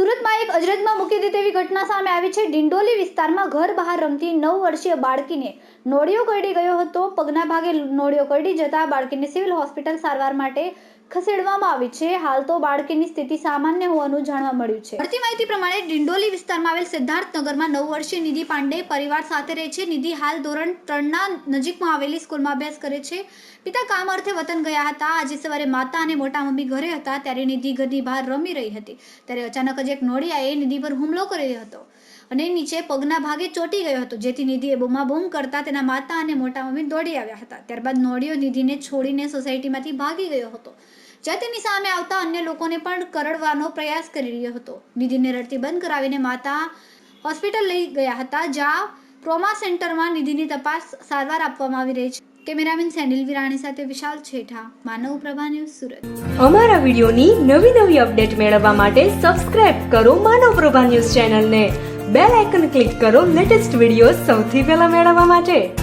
અજરતમાં મૂકી દે તેવી ઘટના સામે આવી છે. ડિંડોલી વિસ્તારમાં ઘર બહાર રમતી નવ વર્ષીય બાળકીને નોળિયો કરડી ગયો હતો. પગના ભાગે નોળિયો કરડી જતા બાળકીને સિવિલ હોસ્પિટલ સારવાર માટે ખસેડવામાં આવી છે. હાલ તો બાળકીની સ્થિતિ સામાન્ય હોવાનું જાણવા મળ્યું છે. મળતી માહિતી પ્રમાણે ડિંડોલી વિસ્તારમાં આવેલ સિદ્ધાર્થ નગરમાં નવ વર્ષીય નિધિ પાંડે પરિવાર સાથે રહે છે. નિધિ હાલ ધોરણ ત્રણના નજીકમાં આવેલી સ્કૂલમાં અભ્યાસ કરે છે. પિતા કામ અર્થે વતન ગયા હતા. આજે સવારે માતા અને મોટા મમ્મી ઘરે હતા. ત્યારે નિધિ ઘરની બહાર રમી રહી હતી. ત્યારે અચાનક જ એક નોડિયાએ નિધિ પર હુમલો કર્યો હતો અને નીચે પગના ભાગે ચોંટી ગયો હતો. જેથી નિધિએ બૂમાબૂમ કરતા તેના માતા અને મોટા મમ્મી દોડી આવ્યા હતા. ત્યારબાદ નોળિયો નિધિને છોડીને સોસાયટીમાંથી ભાગી ગયો હતો. જ્યાં તેની સામે આવતા અન્ય લોકોને પણ કરડવાનો પ્રયાસ કરી રહ્યો હતો. નિધિને રડતી બંધ કરાવીને માતા હોસ્પિટલ લઈ ગયા હતા, જ્યાં ટ્રોમા સેન્ટરમાં નિધિની તપાસ સારવાર આપવામાં આવી રહી છે. કેમેરામેન સેનિલ વિરાણી સાથે વિશાલ છેઠા, માનવ પ્રભા ન્યૂઝ સુરત. અમારા વિડીયોની નવી નવી અપડેટ મેળવવા માટે સબસ્ક્રાઇબ કરો માનવ પ્રભા ન્યૂઝ ચેનલને. બેલ આઇકન ક્લિક કરો લેટેસ્ટ વીડિયો સૌથી પહેલા મેળવવા માટે.